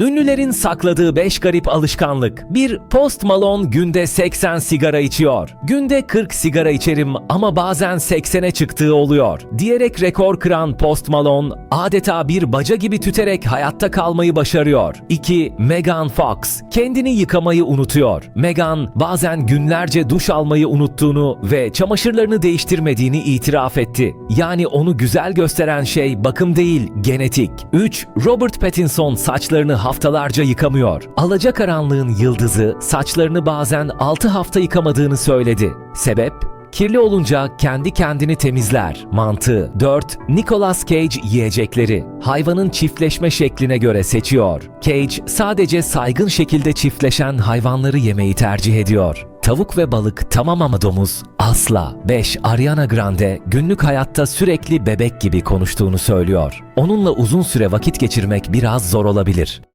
Ünlülerin sakladığı 5 garip alışkanlık. 1. Post Malone günde 80 sigara içiyor. Günde 40 sigara içerim ama bazen 80'e çıktığı oluyor. Diyerek rekor kıran Post Malone adeta bir baca gibi tüterek hayatta kalmayı başarıyor. 2. Megan Fox kendini yıkamayı unutuyor. Megan bazen günlerce duş almayı unuttuğunu ve çamaşırlarını değiştirmediğini itiraf etti. Yani onu güzel gösteren şey bakım değil, genetik. 3. Robert Pattinson saçlarını haftalarca yıkamıyor. Alacakaranlığın yıldızı saçlarını bazen 6 hafta yıkamadığını söyledi. Sebep? Kirli olunca kendi kendini temizler. Mantığı 4. Nicolas Cage yiyecekleri. Hayvanın çiftleşme şekline göre seçiyor. Cage sadece saygın şekilde çiftleşen hayvanları yemeyi tercih ediyor. Tavuk ve balık tamam ama domuz asla. 5. Ariana Grande günlük hayatta sürekli bebek gibi konuştuğunu söylüyor. Onunla uzun süre vakit geçirmek biraz zor olabilir.